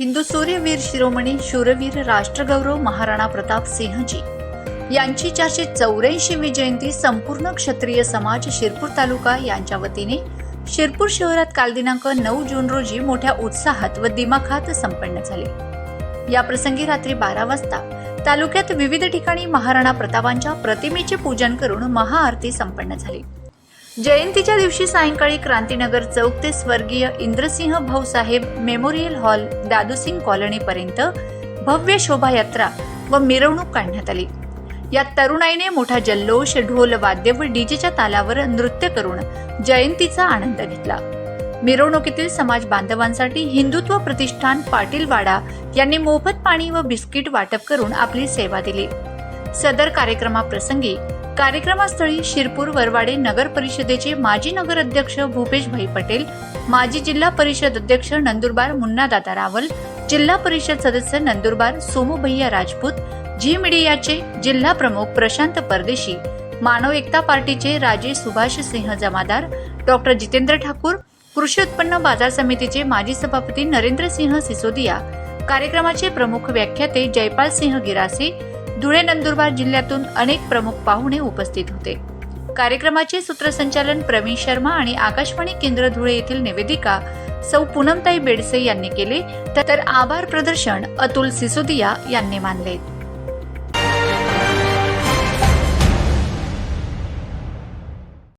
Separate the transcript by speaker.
Speaker 1: हिंदू सूर्यवीर शिरोमणी शूरवीर राष्ट्रगौरव महाराणा प्रताप सिंहजी यांची चारशे चौऱ्याऐंशीवी जयंती संपूर्ण क्षत्रिय समाज शिरपूर तालुका यांच्या वतीने शिरपूर शहरात काल दिनांक नऊ जून रोजी मोठ्या उत्साहात व दिमाखात संपन्न झाले. या प्रसंगी रात्री बारा वाजता तालुक्यात विविध ठिकाणी महाराणा प्रतापांच्या प्रतिमेचे पूजन करून महाआरती संपन्न झाली. जयंतीच्या दिवशी सायंकाळी क्रांतीनगर चौक ते स्वर्गीय इंद्रसिंह भाऊसाहेब मेमोरियल हॉल दादूसिंग कॉलनीपर्यंत भव्य शोभायात्रा व मिरवणूक काढण्यात आली. यात तरुणाईने मोठा जल्लोष ढोल वाद्य व डीजेच्या तालावर नृत्य करून जयंतीचा आनंद घेतला. मिरवणुकीतील समाज बांधवांसाठी हिंदुत्व प्रतिष्ठान पाटीलवाडा यांनी मोफत पाणी व बिस्किट वाटप करून आपली सेवा दिली. सदर कार्यक्रमाप्रसंगी कार्यक्रमास्थळी शिरपूर वरवाडे नगर परिषदेचे माजी नगर अध्यक्ष भूपेशभाई पटेल माजी जिल्हा परिषद अध्यक्ष नंदुरबार मुन्नादादा रावल जिल्हा परिषद सदस्य नंदुरबार सोमूभैया राजपूत झी मीडियाचे जिल्हा प्रमुख प्रशांत परदेशी मानव एकता पार्टीचे राजे सुभाष सिंह जमादार डॉक्टर जितेंद्र ठाकूर कृषी उत्पन्न बाजार समितीचे माजी सभापती नरेंद्र सिंह सिसोदिया कार्यक्रमाचे प्रमुख व्याख्याते जयपाल सिंह गिरासे धुळे नंदुरबार जिल्ह्यातून अनेक प्रमुख पाहुणे उपस्थित होते. कार्यक्रमाचे सूत्रसंचालन प्रवीण शर्मा आणि आकाशवाणी केंद्र धुळे येथील निवेदिका सौ पूनमताई बेडसे यांनी केले. तर आभार प्रदर्शन अतुल सिसोदिया यांनी मानले.